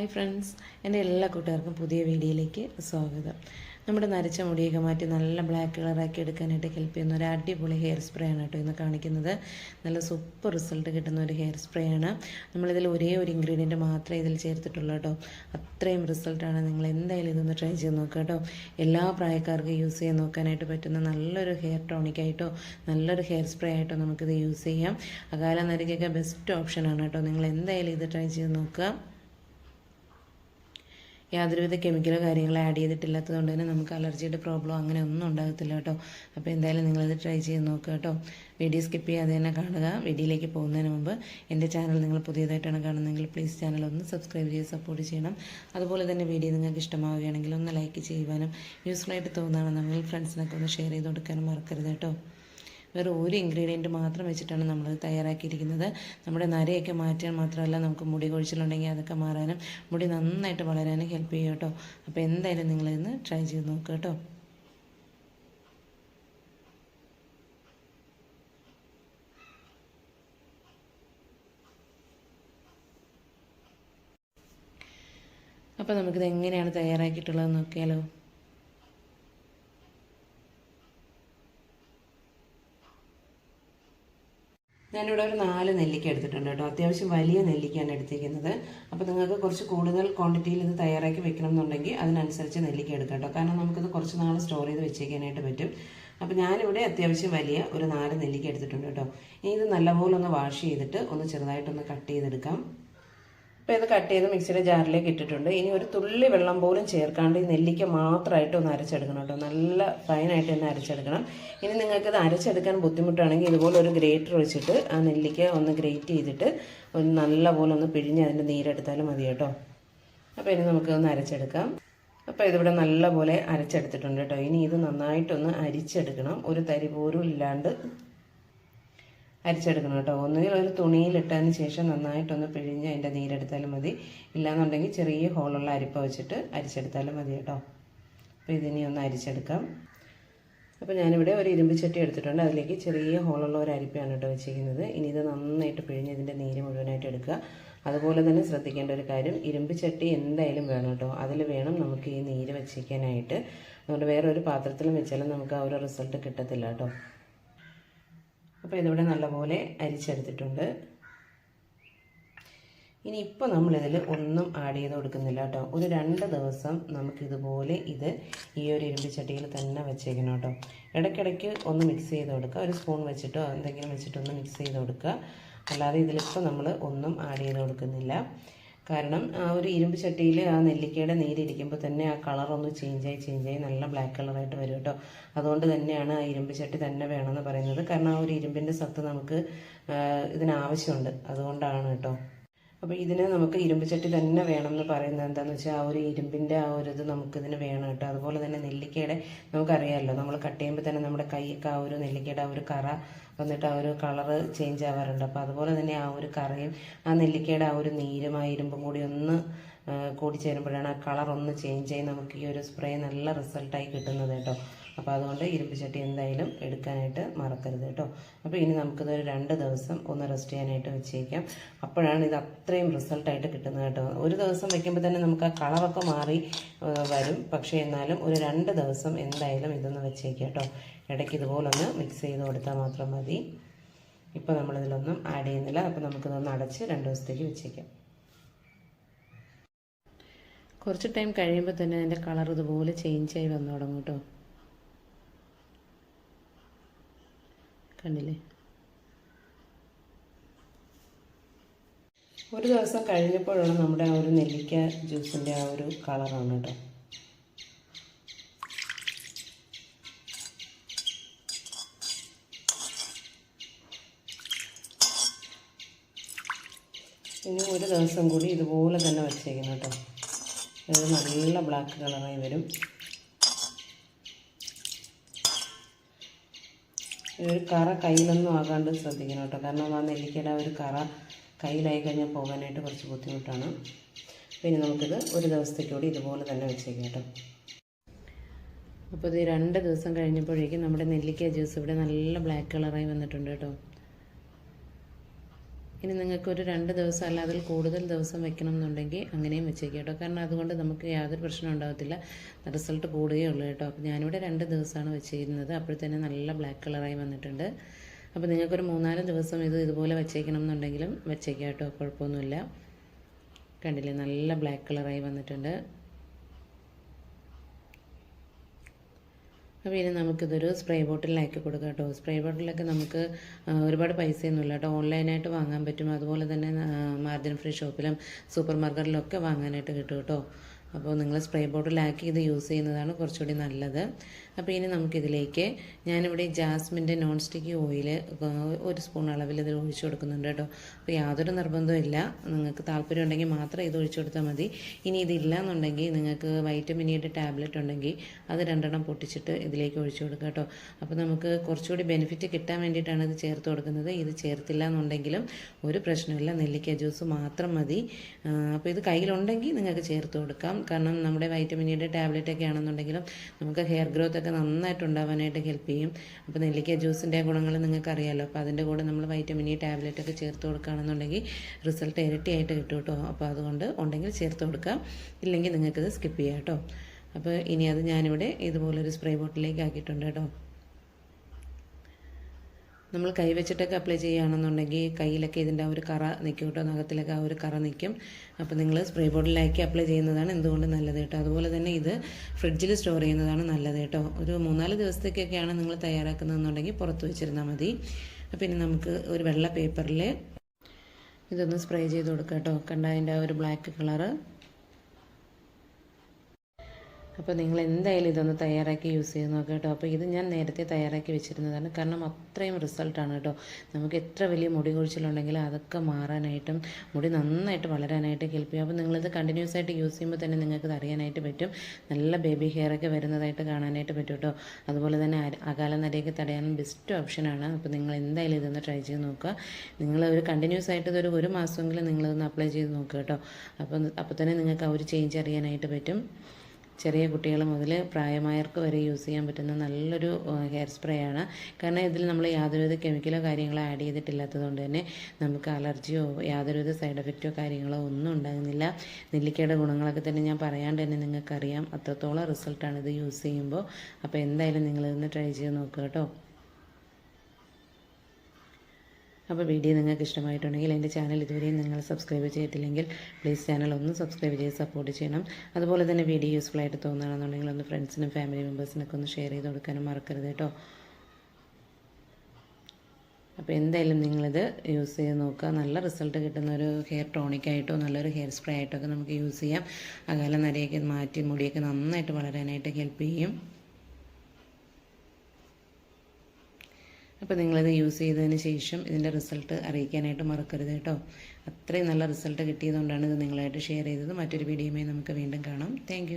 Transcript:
Hi friends. എന്റെ എല്ലാ കൂട്ടുകാർക്കും പുതിയ വീഡിയോയിലേക്ക് സ്വാഗതം. നമ്മുടെ നരച്ച മുടിയൊക്കെ മാറ്റി നല്ല ബ്ലാക്ക് കളറാക്കി എടുക്കാനായിട്ട് ഹെൽപ്പ് ചെയ്യുന്ന ഒരു അടിപൊളി ഹെയർ സ്പ്രേ ആണ് കേട്ടോ ഇന്ന് കാണിക്കുന്നത്. നല്ല സൂപ്പർ റിസൾട്ട് കിട്ടുന്ന ഒരു ഹെയർ സ്പ്രേ ആണ്. നമ്മളിതിൽ ഒരേ ഒരു ഇൻഗ്രീഡിയന്റ് മാത്രമേ ഇതിൽ ചേർത്തിട്ടുള്ളൂ കേട്ടോ. അത്രയും റിസൾട്ടാണ് നിങ്ങൾ എന്തായാലും ഇതൊന്ന് ട്രൈ ചെയ്ത് നോക്കുക കേട്ടോ. എല്ലാ പ്രായക്കാർക്കും യൂസ് ചെയ്യാൻ നോക്കാനായിട്ട് പറ്റുന്ന നല്ലൊരു ഹെയർ ടോണിക്കായിട്ടോ നല്ലൊരു ഹെയർ സ്പ്രേ ആയിട്ടോ നമുക്കിത് യൂസ് ചെയ്യാം. അകാല നരയ്ക്കൊക്കെ ബെസ്റ്റ് ഓപ്ഷനാണ് കേട്ടോ. നിങ്ങൾ എന്തായാലും ഇത് ട്രൈ ചെയ്ത് നോക്കുക. യാതൊരുവിധ കെമിക്കലോ കാര്യങ്ങളോ ആഡ് ചെയ്തിട്ടില്ലാത്തത് കൊണ്ട് തന്നെ നമുക്ക് അലർജിയുടെ പ്രോബ്ലം അങ്ങനെ ഒന്നും ഉണ്ടാകത്തില്ല കേട്ടോ. അപ്പോൾ എന്തായാലും നിങ്ങളത് ട്രൈ ചെയ്ത് നോക്കുക കേട്ടോ. വീഡിയോ സ്കിപ്പ് ചെയ്യാതെ തന്നെ കാണുക. വീഡിയോയിലേക്ക് പോകുന്നതിന് മുമ്പ് എന്റെ ചാനൽ നിങ്ങൾ പുതിയതായിട്ടാണ് കാണുന്നതെങ്കിൽ പ്ലീസ് ചാനൽ ഒന്ന് സബ്സ്ക്രൈബ് ചെയ്ത് സപ്പോർട്ട് ചെയ്യണം. അതുപോലെ തന്നെ വീഡിയോ നിങ്ങൾക്ക് ഇഷ്ടമാവുകയാണെങ്കിൽ ഒന്ന് ലൈക്ക് ചെയ്യുവാനും യൂസ്ഫുൾ ആയിട്ട് തോന്നുകയാണെന്നുണ്ടെങ്കിൽ ഫ്രണ്ട്സിനൊക്കെ ഒന്ന് ഷെയർ ചെയ്ത് കൊടുക്കാനും മറക്കരുത് കേട്ടോ. വേറെ ഒരു ഇൻഗ്രീഡിയന്റ് മാത്രം വെച്ചിട്ടാണ് നമ്മൾ തയ്യാറാക്കിയിരിക്കുന്നത്. നമ്മുടെ നരയൊക്കെ മാറ്റാൻ മാത്രമല്ല നമുക്ക് മുടി കൊഴിച്ചിലുണ്ടെങ്കിൽ അതൊക്കെ മാറാനും മുടി നന്നായിട്ട് വളരാനും ഹെൽപ്പ് ചെയ്യും കേട്ടോ. അപ്പോൾ എന്തായാലും നിങ്ങളിന്ന് ട്രൈ ചെയ്ത് നോക്കുക കേട്ടോ. അപ്പോൾ നമുക്കിത് എങ്ങനെയാണ് തയ്യാറാക്കിയിട്ടുള്ളതെന്ന് നോക്കിയാലോ. ഞാനിവിടെ ഒരു നാല് നെല്ലിക്ക എടുത്തിട്ടുണ്ട് കേട്ടോ. അത്യാവശ്യം വലിയ നെല്ലിക്കയാണ് എടുത്തിരിക്കുന്നത്. അപ്പോൾ നിങ്ങൾക്ക് കുറച്ച് കൂടുതൽ ക്വാണ്ടിറ്റിയിൽ ഇത് തയ്യാറാക്കി വെക്കണം എന്നുണ്ടെങ്കിൽ അതിനനുസരിച്ച് നെല്ലിക്ക എടുക്കാം കേട്ടോ. കാരണം നമുക്കിത് കുറച്ച് നാൾ സ്റ്റോർ ചെയ്ത് വെച്ചേക്കാനായിട്ട് പറ്റും. അപ്പോൾ ഞാനിവിടെ അത്യാവശ്യം വലിയ ഒരു നാല് നെല്ലിക്ക എടുത്തിട്ടുണ്ട് കേട്ടോ. ഇനി ഇത് നല്ലപോലെ ഒന്ന് വാഷ് ചെയ്തിട്ട് ഒന്ന് ചെറുതായിട്ടൊന്ന് കട്ട് ചെയ്തെടുക്കാം. അപ്പോൾ ഇത് കട്ട് ചെയ്ത് മിക്സിയുടെ ജാറിലേക്ക് ഇട്ടിട്ടുണ്ട്. ഇനി ഒരു തുള്ളി വെള്ളം പോലും ചേർക്കാണ്ട് ഈ നെല്ലിക്ക മാത്രമായിട്ട് ഒന്ന് അരച്ചെടുക്കണം കേട്ടോ. നല്ല ഫൈനായിട്ട് തന്നെ അരച്ചെടുക്കണം. ഇനി നിങ്ങൾക്കിത് അരച്ചെടുക്കാൻ ബുദ്ധിമുട്ടാണെങ്കിൽ ഇതുപോലെ ഒരു ഗ്രേറ്റർ വെച്ചിട്ട് ആ നെല്ലിക്ക ഒന്ന് ഗ്രേറ്റ് ചെയ്തിട്ട് ഒന്ന് നല്ല പോലെ ഒന്ന് പിഴിഞ്ഞ് അതിന്റെ നീരെടുത്താലും മതി കേട്ടോ. അപ്പോൾ ഇനി നമുക്ക് ഒന്ന് അരച്ചെടുക്കാം. അപ്പോൾ ഇതിവിടെ നല്ല പോലെ അരച്ചെടുത്തിട്ടുണ്ട് കേട്ടോ. ഇനി ഇത് നന്നായിട്ടൊന്ന് അരിച്ചെടുക്കണം. ഒരു തരി പോലും ഇല്ലാണ്ട് അരിച്ചെടുക്കണം കേട്ടോ. ഒന്നുകിൽ ഒരു തുണിയിലിട്ടതിന് ശേഷം നന്നായിട്ടൊന്ന് പിഴിഞ്ഞ് അതിന്റെ നീരെടുത്താലും മതി. ഇല്ലാന്നുണ്ടെങ്കിൽ ചെറിയ ഹോളുള്ള അരിപ്പ വെച്ചിട്ട് അരിച്ചെടുത്താലും മതി കേട്ടോ. അപ്പോൾ ഇതിനി ഒന്ന് അരിച്ചെടുക്കാം. അപ്പോൾ ഞാനിവിടെ ഒരു ഇരുമ്പ് ചട്ടി എടുത്തിട്ടുണ്ട്. അതിലേക്ക് ചെറിയ ഹോളുള്ള ഒരു അരിപ്പയാണ് കേട്ടോ വെച്ചിരിക്കുന്നത്. ഇനി ഇത് നന്നായിട്ട് പിഴിഞ്ഞ് ഇതിന്റെ നീര് മുഴുവനായിട്ട് എടുക്കുക. അതുപോലെ തന്നെ ശ്രദ്ധിക്കേണ്ട ഒരു കാര്യം ഇരുമ്പ് ചട്ടി എന്തായാലും വേണം കേട്ടോ. അതിൽ വേണം നമുക്ക് ഈ നീര് വെച്ചിരിക്കാനായിട്ട്. അതുകൊണ്ട് വേറൊരു പാത്രത്തിലും വെച്ചാലും നമുക്ക് ആ ഒരു റിസൾട്ട് കിട്ടത്തില്ല കേട്ടോ. അപ്പോൾ ഇതിവിടെ നല്ലപോലെ അരിച്ചെടുത്തിട്ടുണ്ട്. ഇനി ഇപ്പോൾ നമ്മളിതിൽ ഒന്നും ആഡ് ചെയ്ത് കൊടുക്കുന്നില്ല കേട്ടോ. ഒരു രണ്ട് ദിവസം നമുക്കിതുപോലെ ഇത് ഈ ഒരു ഇരുമ്പ് ചട്ടിയിൽ തന്നെ വെച്ചേക്കണം കേട്ടോ. ഇടയ്ക്കിടയ്ക്ക് ഒന്ന് മിക്സ് ചെയ്ത് കൊടുക്കുക. ഒരു സ്പൂൺ വെച്ചിട്ടോ എന്തെങ്കിലും വെച്ചിട്ടൊന്ന് മിക്സ് ചെയ്ത് കൊടുക്കുക. അല്ലാതെ ഇതിലിപ്പോൾ നമ്മൾ ഒന്നും ആഡ് ചെയ്ത് കൊടുക്കുന്നില്ല. കാരണം ആ ഒരു ഇരുമ്പ് ചട്ടിയിൽ ആ നെല്ലിക്കയുടെ നീരിരിക്കുമ്പോൾ തന്നെ ആ കളർ ഒന്ന് ചേഞ്ചായി ചേഞ്ചായി നല്ല ബ്ലാക്ക് കളറായിട്ട് വരും കേട്ടോ അതുകൊണ്ട് തന്നെയാണ് ആ ഇരുമ്പ് ചട്ടി തന്നെ വേണമെന്ന് പറയുന്നത്. കാരണം ആ ഒരു ഇരുമ്പിന്റെ സത്ത് നമുക്ക് ഇതിനാവശ്യമുണ്ട് അതുകൊണ്ടാണ് കേട്ടോ അപ്പോൾ ഇതിന് നമുക്ക് ഇരുമ്പ് ചട്ടി തന്നെ വേണം എന്ന് പറയുന്നത് എന്താണെന്ന് വെച്ചാൽ ആ ഒരു ഇരുമ്പിന്റെ ആ ഒരു ഇത് നമുക്കിതിന് വേണം കേട്ടോ. അതുപോലെ തന്നെ നെല്ലിക്കയുടെ നമുക്കറിയാമല്ലോ നമ്മൾ കട്ട് ചെയ്യുമ്പോൾ തന്നെ നമ്മുടെ കൈയൊക്കെ ആ ഒരു നെല്ലിക്കയുടെ ആ ഒരു കറ വന്നിട്ട് ആ ഒരു കളറ് ചേഞ്ച് ആവാറുണ്ട്. അപ്പോൾ അതുപോലെ തന്നെ ആ ഒരു കറയും ആ നെല്ലിക്കയുടെ ആ ഒരു നീരും ആ ഇരുമ്പും കൂടി ഒന്ന് കൂടി ചേരുമ്പോഴാണ് ആ കളർ ഒന്ന് ചേഞ്ച് ആയി നമുക്ക് ഈ ഒരു സ്പ്രേ നല്ല റിസൾട്ടായി കിട്ടുന്നത് കേട്ടോ. അപ്പോൾ അതുകൊണ്ട് ഇരുമ്പ് ചട്ടി എന്തായാലും എടുക്കാനായിട്ട് മറക്കരുത് കേട്ടോ. അപ്പോൾ ഇനി നമുക്കിത് ഒരു രണ്ട് ദിവസം ഒന്ന് റെസ്റ്റ് ചെയ്യാനായിട്ട് വെച്ചേക്കാം. അപ്പോഴാണ് ഇത് അത്രയും റിസൾട്ടായിട്ട് കിട്ടുന്നത് കേട്ടോ. ഒരു ദിവസം വെക്കുമ്പോൾ തന്നെ നമുക്ക് ആ കളറൊക്കെ മാറി വരും. പക്ഷേ എന്നാലും ഒരു രണ്ട് ദിവസം എന്തായാലും ഇതൊന്ന് വെച്ചേക്കാം കേട്ടോ. ഇടയ്ക്ക് ഇതുപോലൊന്ന് മിക്സ് ചെയ്ത് കൊടുത്താൽ മാത്രം മതി. ഇപ്പോൾ നമ്മളിതിലൊന്നും ആഡ് ചെയ്യുന്നില്ല. അപ്പോൾ നമുക്കിതൊന്ന് അടച്ച് രണ്ട് ദിവസത്തേക്ക് വെച്ചേക്കാം. കുറച്ച് ടൈം കഴിയുമ്പോൾ തന്നെ അതിന്റെ കളർ ഇതുപോലെ ചേഞ്ച് ആയി വന്നു തുടങ്ങും കേട്ടോ. കണ്ടില്ലേ? ഒരു ദിവസം കഴിഞ്ഞപ്പോഴാണ് നമ്മുടെ ആ ഒരു നെല്ലിക്ക ജ്യൂസിന്റെ ആ ഒരു കളറാണ് കേട്ടോ. ഇനി ഒരു ദിവസം കൂടി ഇതുപോലെ തന്നെ വച്ചേക്കണം കേട്ടോ. ഇത് നല്ല ബ്ലാക്ക് കളറായി വരും. ഒരു കറ കയ്യിലൊന്നും ആകാണ്ട് ശ്രദ്ധിക്കണം കേട്ടോ. കാരണം ആ നെല്ലിക്കയുടെ ഒരു കറ കയ്യിലായി കഴിഞ്ഞാൽ പോകാനായിട്ട് കുറച്ച് ബുദ്ധിമുട്ടാണ്. പിന്നെ നമുക്കിത് ഒരു ദിവസത്തേക്ക് കൂടി ഇതുപോലെ തന്നെ വെച്ചേക്കാം കേട്ടോ. അപ്പോൾ ഇത് രണ്ട് ദിവസം കഴിഞ്ഞപ്പോഴേക്കും നമ്മുടെ നെല്ലിക്ക ജ്യൂസ് ഇവിടെ നല്ല ബ്ലാക്ക് കളറായി വന്നിട്ടുണ്ട് കേട്ടോ. ഇനി നിങ്ങൾക്ക് ഒരു രണ്ട് ദിവസം അല്ല അതിൽ കൂടുതൽ ദിവസം വെക്കണം എന്നുണ്ടെങ്കിൽ അങ്ങനെയും വെച്ചേക്കാം കേട്ടോ. കാരണം അതുകൊണ്ട് നമുക്ക് യാതൊരു പ്രശ്നം ഉണ്ടാകത്തില്ല റിസൾട്ട് കൂടുകയേ ഉള്ളൂ കേട്ടോ. അപ്പോൾ ഞാനിവിടെ രണ്ട് ദിവസമാണ് വെച്ചിരുന്നത്. അപ്പോഴത്തേന് നല്ല ബ്ലാക്ക് കളറായി വന്നിട്ടുണ്ട്. അപ്പോൾ നിങ്ങൾക്കൊരു മൂന്നാൽ ദിവസം ഇത് ഇതുപോലെ വെച്ചേക്കണം എന്നുണ്ടെങ്കിലും വെച്ചേക്കാം കേട്ടോ. കുഴപ്പമൊന്നുമില്ല. കണ്ടില്ലേ? നല്ല ബ്ലാക്ക് കളറായി വന്നിട്ടുണ്ട്. അപ്പോൾ ഇനി നമുക്കിതൊരു സ്പ്രേ ബോട്ടിലാക്കി കൊടുക്കാം കേട്ടോ. സ്പ്രേ ബോട്ടിലൊക്കെ നമുക്ക് ഒരുപാട് പൈസയൊന്നുമില്ല കേട്ടോ. ഓൺലൈനായിട്ട് വാങ്ങാൻ പറ്റും. അതുപോലെ തന്നെ മാർജിൻ ഫ്രീ ഷോപ്പിലും സൂപ്പർ മാർക്കറ്റിലൊക്കെ വാങ്ങാനായിട്ട് കിട്ടും കേട്ടോ. അപ്പോൾ നിങ്ങൾ സ്പ്രേ ബോട്ടിലാക്കി ഇത് യൂസ് ചെയ്യുന്നതാണ് കുറച്ചുകൂടി നല്ലത്. അപ്പോൾ ഇനി നമുക്കിതിലേക്ക് ഞാനിവിടെ ജാസ്മിന്റെ നോൺ സ്റ്റിക്കി ഓയിൽ ഒരു സ്പൂൺ അളവിൽ ഇതിൽ ഒഴിച്ചു കൊടുക്കുന്നുണ്ട് കേട്ടോ. അപ്പോൾ യാതൊരു നിർബന്ധവും ഇല്ല നിങ്ങൾക്ക് താല്പര്യം ഉണ്ടെങ്കിൽ മാത്രം ഇത് ഒഴിച്ചു കൊടുത്താൽ മതി. ഇനി ഇതില്ല എന്നുണ്ടെങ്കിൽ നിങ്ങൾക്ക് വൈറ്റമിൻ ഇയുടെ ടാബ്ലറ്റ് ഉണ്ടെങ്കിൽ അത് രണ്ടെണ്ണം പൊട്ടിച്ചിട്ട് ഇതിലേക്ക് ഒഴിച്ചു കൊടുക്കുക കേട്ടോ. അപ്പോൾ നമുക്ക് കുറച്ചുകൂടി ബെനിഫിറ്റ് കിട്ടാൻ വേണ്ടിയിട്ടാണ് ഇത് ചേർത്ത് കൊടുക്കുന്നത്. ഇത് ചേർത്തില്ല എന്നുണ്ടെങ്കിലും ഒരു പ്രശ്നമില്ല നെല്ലിക്ക ജ്യൂസ് മാത്രം മതി. അപ്പോൾ ഇത് കയ്യിലുണ്ടെങ്കിൽ നിങ്ങൾക്ക് ചേർത്ത് കൊടുക്കാം. കാരണം നമ്മുടെ വൈറ്റമിൻ ഇയുടെ ടാബ്ലറ്റ് ഒക്കെ ആണെന്നുണ്ടെങ്കിലും നമുക്ക് ഹെയർ ഗ്രോത്ത് നന്നായിട്ട് ഉണ്ടാവാനായിട്ട് ഹെൽപ്പ് ചെയ്യും. അപ്പോൾ നെല്ലിക്ക ജ്യൂസിന്റെ ഗുണങ്ങൾ നിങ്ങൾക്ക് അറിയാമല്ലോ അപ്പോൾ അതിന്റെ കൂടെ നമ്മൾ വൈറ്റമിൻ ഇ ടാബ്ലറ്റ് ഒക്കെ ചേർത്ത് കൊടുക്കുകയാണെന്നുണ്ടെങ്കിൽ റിസൾട്ട് ഇരട്ടിയായിട്ട് കിട്ടും കേട്ടോ. അപ്പോൾ അതുകൊണ്ട് ഉണ്ടെങ്കിൽ ചേർത്ത് കൊടുക്കാം. ഇല്ലെങ്കിൽ നിങ്ങൾക്കിത് സ്കിപ്പ് ചെയ്യാം കേട്ടോ. അപ്പോൾ ഇനി അത് ഞാനിവിടെ ഇതുപോലൊരു സ്പ്രേ ബോട്ടിലേക്ക് ആക്കിയിട്ടുണ്ട് കേട്ടോ. നമ്മൾ കൈവച്ചിട്ടൊക്കെ അപ്ലൈ ചെയ്യുകയാണെന്നുണ്ടെങ്കിൽ കയ്യിലൊക്കെ ഇതിന്റെ ആ ഒരു കറ നിൽക്കും കേട്ടോ നഖത്തിലൊക്കെ ആ ഒരു കറ നിൽക്കും. അപ്പോൾ നിങ്ങൾ സ്പ്രേ ബോട്ടിലാക്കി അപ്ലൈ ചെയ്യുന്നതാണ് എന്തുകൊണ്ട് നല്ലത് കേട്ടോ. അതുപോലെ തന്നെ ഇത് ഫ്രിഡ്ജിൽ സ്റ്റോർ ചെയ്യുന്നതാണ് നല്ലത് കേട്ടോ. ഒരു മൂന്നാൽ ദിവസത്തേക്കൊക്കെയാണ് നിങ്ങൾ തയ്യാറാക്കുന്നതെന്നുണ്ടെങ്കിൽ പുറത്ത് വെച്ചിരുന്നാൽ മതി. പിന്നെ നമുക്ക് ഒരു വെള്ള പേപ്പറിൽ ഇതൊന്ന് സ്പ്രേ ചെയ്ത് കൊടുക്കാം കേട്ടോ. കണ്ട? അതിന്റെ ആ ഒരു ബ്ലാക്ക് കളറ് അപ്പോൾ നിങ്ങൾ എന്തായാലും ഇതൊന്ന് തയ്യാറാക്കി യൂസ് ചെയ്ത് നോക്കുക കേട്ടോ. അപ്പോൾ ഇത് ഞാൻ നേരത്തെ തയ്യാറാക്കി വെച്ചിരുന്നതാണ്. കാരണം അത്രയും റിസൾട്ടാണ് കേട്ടോ. നമുക്ക് എത്ര വലിയ മുടി കൊഴിച്ചിലുണ്ടെങ്കിലും അതൊക്കെ മാറാനായിട്ടും മുടി നന്നായിട്ട് വളരാനായിട്ട് ഹെൽപ്പ് ചെയ്യും. അപ്പോൾ നിങ്ങളിത് കണ്ടിന്യൂസ് ആയിട്ട് യൂസ് ചെയ്യുമ്പോൾ തന്നെ നിങ്ങൾക്ക് അറിയാനായിട്ട് പറ്റും. നല്ല ബേബി ഹെയർ ഒക്കെ വരുന്നതായിട്ട് കാണാനായിട്ട് പറ്റും കേട്ടോ. അതുപോലെ തന്നെ അര- അകാല നരയൊക്കെ തടയാനും ബെസ്റ്റ് ഓപ്ഷനാണ് അപ്പോൾ നിങ്ങൾ എന്തായാലും ഇതൊന്ന് ട്രൈ ചെയ്ത് നോക്കുക. നിങ്ങൾ ഒരു കണ്ടിന്യൂസ് ആയിട്ട് ഇതൊരു ഒരു മാസമെങ്കിലും നിങ്ങളിതൊന്ന് അപ്ലൈ ചെയ്ത് നോക്കുക കേട്ടോ. അപ്പോൾ അപ്പോൾ തന്നെ നിങ്ങൾക്ക് ആ ഒരു ചേഞ്ച് അറിയാനായിട്ട് പറ്റും. ചെറിയ കുട്ടികൾ മുതൽ പ്രായമായവർക്ക് വരെ യൂസ് ചെയ്യാൻ പറ്റുന്ന നല്ലൊരു ഹെയർ സ്പ്രേ ആണ്. കാരണം ഇതിൽ നമ്മൾ യാതൊരുവിധ കെമിക്കലോ കാര്യങ്ങളോ ആഡ് ചെയ്തിട്ടില്ലാത്തത് കൊണ്ട് തന്നെ നമുക്ക് അലർജിയോ യാതൊരുവിധ സൈഡ് എഫക്റ്റോ കാര്യങ്ങളോ ഒന്നും ഉണ്ടാകുന്നില്ല. നെല്ലിക്കയുടെ ഗുണങ്ങളൊക്കെ തന്നെ ഞാൻ പറയാണ്ട് തന്നെ നിങ്ങൾക്കറിയാം. അത്രത്തോളം റിസൾട്ടാണ് ഇത് യൂസ് ചെയ്യുമ്പോൾ. അപ്പോൾ എന്തായാലും നിങ്ങളിതൊന്ന് ട്രൈ ചെയ്ത് നോക്കുക കേട്ടോ. അപ്പോൾ വീഡിയോ നിങ്ങൾക്ക് ഇഷ്ടമായിട്ടുണ്ടെങ്കിൽ എന്റെ ചാനൽ ഇതുവരെയും നിങ്ങൾ സബ്സ്ക്രൈബ് ചെയ്തിട്ടില്ലെങ്കിൽ പ്ലീസ് ചാനൽ ഒന്ന് സബ്സ്ക്രൈബ് ചെയ്ത് സപ്പോർട്ട് ചെയ്യണം. അതുപോലെ തന്നെ വീഡിയോ യൂസ്ഫുൾ ആയിട്ട് തോന്നുകയാണെന്നുണ്ടെങ്കിൽ ഒന്ന് ഫ്രണ്ട്സിനും ഫാമിലി മെമ്പേഴ്സിനൊക്കെ ഒന്ന് ഷെയർ ചെയ്ത് കൊടുക്കാനും മറക്കരുത് കേട്ടോ. അപ്പോൾ എന്തായാലും നിങ്ങളിത് യൂസ് ചെയ്ത് നോക്കുക. നല്ല റിസൾട്ട് കിട്ടുന്ന ഒരു ഹെയർ ടോണിക്കായിട്ടോ നല്ലൊരു ഹെയർ സ്പ്രേ ആയിട്ടോ ഒക്കെ നമുക്ക് യൂസ് ചെയ്യാം. അകാല നരയൊക്കെ മാറ്റി മുടിയൊക്കെ നന്നായിട്ട് വളരാനായിട്ട് ഹെൽപ്പ് ചെയ്യും. അപ്പോൾ നിങ്ങളിത് യൂസ് ചെയ്തതിന് ശേഷം ഇതിന്റെ റിസൾട്ട് അറിയിക്കാനായിട്ട് മറക്കരുത് കേട്ടോ. അത്രയും നല്ല റിസൾട്ട് കിട്ടിയതുകൊണ്ടാണ് ഇത് നിങ്ങളായിട്ട് ഷെയർ ചെയ്തത്. മറ്റൊരു വീഡിയോയുമായി നമുക്ക് വീണ്ടും കാണാം. താങ്ക്